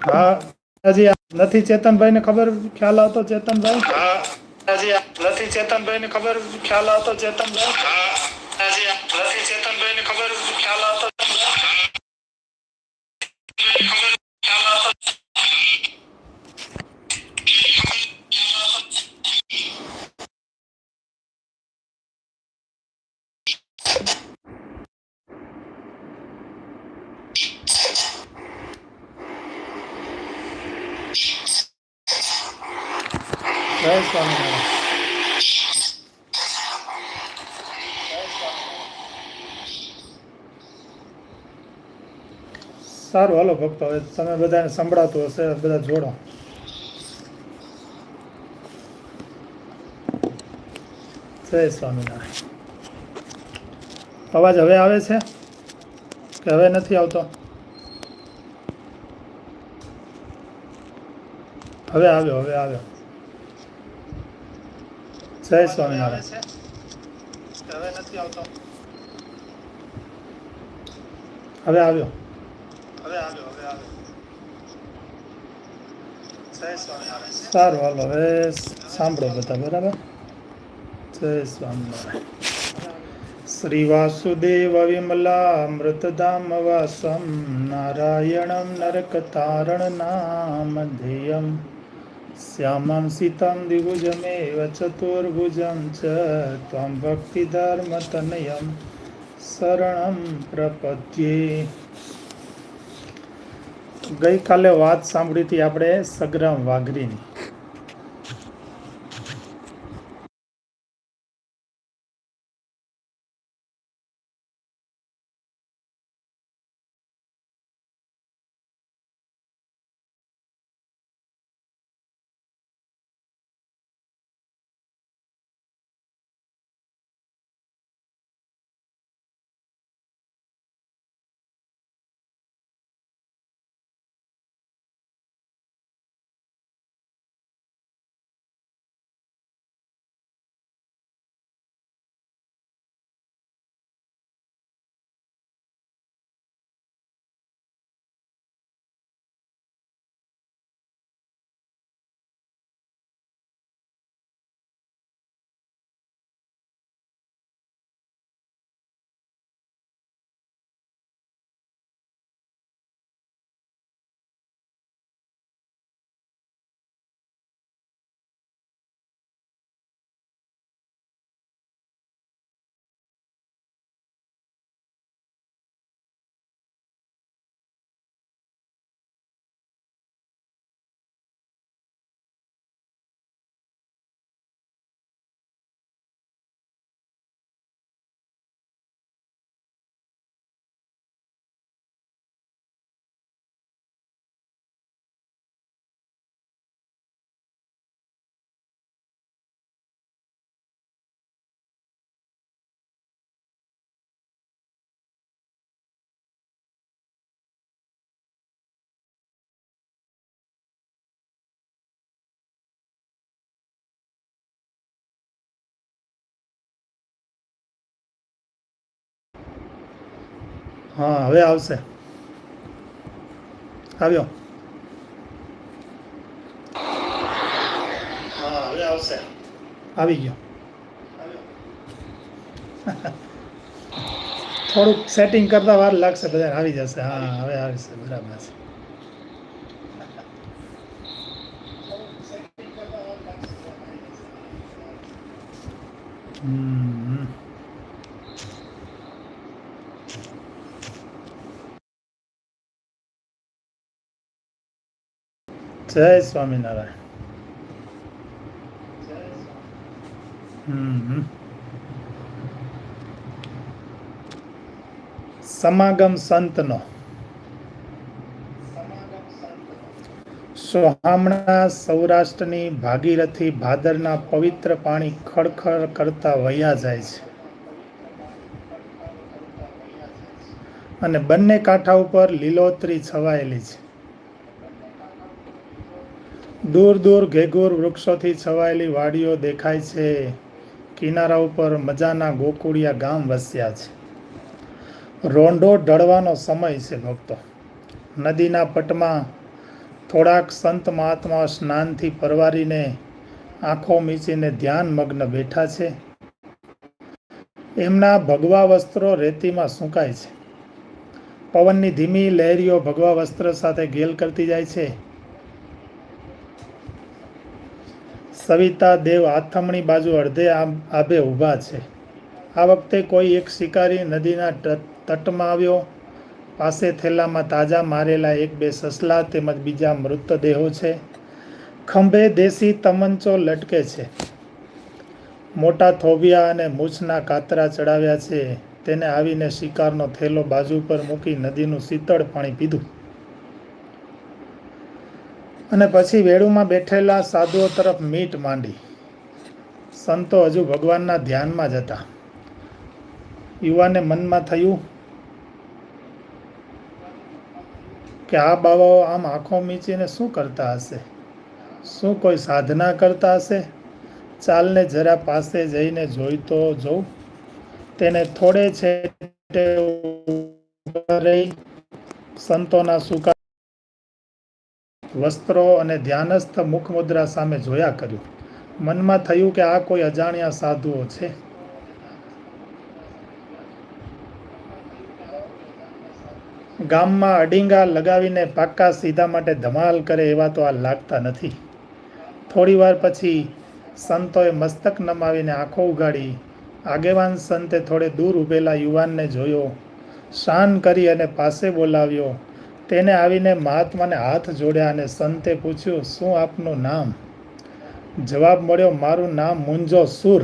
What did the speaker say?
હા. હજી આ નથી ચેતનભાઈ ને ખબર ખ્યાલ આવતો ચેતનભાઈ? હા. હજી આ નથી ચેતનભાઈ ને ખબર ખ્યાલ આવતો ચેતનભાઈ? હા. હજી આ નથી ચેતનભાઈ ને ખબર ખ્યાલ આવતો ખબર ખ્યાલ આવતો જય સ્વામિનારાયણ સારું, હાલો ભક્તો, હવે તમે બધાને સંભળાતું હશે, બધા જોડો. જય સ્વામિનારાયણ. અવાજ હવે આવે છે? કે હવે નથી આવતો? હવે આવ્યો હવે આવ્યો. જય સ્વામિનારાયણ. હવે નથી આવતો હવે આવ્યો. હવે આવ્યો હવે આવ્યો સારું હાલો હવે સાંભળો બધા બરાબર? જય સ્વામિનારાયણ. શ્રી વાસુદેવ વિમલામૃતધામ વાસમ નારાયણમ નરકતારણ નામ ધેયમ શ્યામં સીतं દ્વિભુજમેવ ચતુર્ભુજમ ચ ત્વં ભક્તિધર્મતનયં શરણં પ્રપદ્યે ગઈકાલે વાત સાંભળી હતી આપણે સગ્રામ વાઘરીની. હા હવે આવશે આવ્યો હા હવે આવશે આવી ગયો થોડુંક સેટિંગ કરતા વાર લાગશે બધા આવી જશે હા હવે આવશે બરાબર છે હમ જય સ્વામિનારાયણ. સમાગમ સંતનો. સોહામણા સૌરાષ્ટ્રની ભાગીરથી ભાદરના પવિત્ર પાણી ખડખડ કરતા વયા જાય છે. અને બંને કાંઠા ઉપર લીલોતરી છવાયેલી છે. દૂર દૂર ઘેઘોર વૃક્ષોથી છવાયેલી વાડીઓ દેખાય છે. કિનારા ઉપર મજાના ગોકુળિયા ગામ વસ્યા છે. રોંઢો ઢળવાનો સમય છે ભક્તો. નદીના પટમાં થોડાક સંત મહાત્મા સ્નાનથી પરવારીને આંખો મીચીને ધ્યાન મગ્ન બેઠા છે. એમના ભગવા વસ્ત્રો રેતીમાં સુકાય છે. પવનની ધીમી લહેરીઓ ભગવા વસ્ત્ર સાથે ગેલ કરતી જાય છે. સવિતા દેવ આથમણી બાજુ અડધે આભે ઊભા છે. આ વખતે કોઈ એક શિકારી નદીના તટમાં આવ્યો. પાસે થેલામાં તાજા મારેલા એક બે સસલા તેમજ બીજા મૃતદેહો છે. ખંભે દેશી તમંચો લટકે છે. મોટા થોભિયા અને મૂછના કાતરા ચડાવ્યા છે. તેને આવીને શિકારનો થેલો બાજુ પર મૂકી નદીનું શીતળ પાણી પીધું. અને પછી વેડુમાં બેઠેલા સાધુઓ તરફ મીટ માંડી. સંતો હજુ ભગવાનના ધ્યાનમાં જ હતા. યુવાને મનમાં થયું કે આ બાવાઓ આમ આંખો મીચીને શું કરતા હશે? શું કોઈ સાધના કરતા હશે? ચાલને જરા પાસે જઈને જોઈ તો જોઉં. તેને થોડે છે સંતોના સુકા વસ્ત્રો અને ધ્યાનસ્થ મુખમુદ્રા સામે જોયા કર્યું. મનમાં થયું કે આ કોઈ અજાણ્યા સાધુઓ છે. ગામમાં અડીંગા લગાવીને પાક્કા સીધા માટે ધમાલ કરે એવા તો આ લાગતા નથી. થોડીવાર પછી સંતોએ મસ્તક નમાવીને આંખો ઉગાડી. આગેવાન સંતે થોડે દૂર ઊભેલા યુવાનને જોયો, શાન કરી અને પાસે બોલાવ્યો. તેને આવીને મહાત્માને હાથ જોડ્યા અને સંતે પૂછ્યું, શું આપનું નામ? જવાબ મળ્યો, મારું નામ મુંજો સુર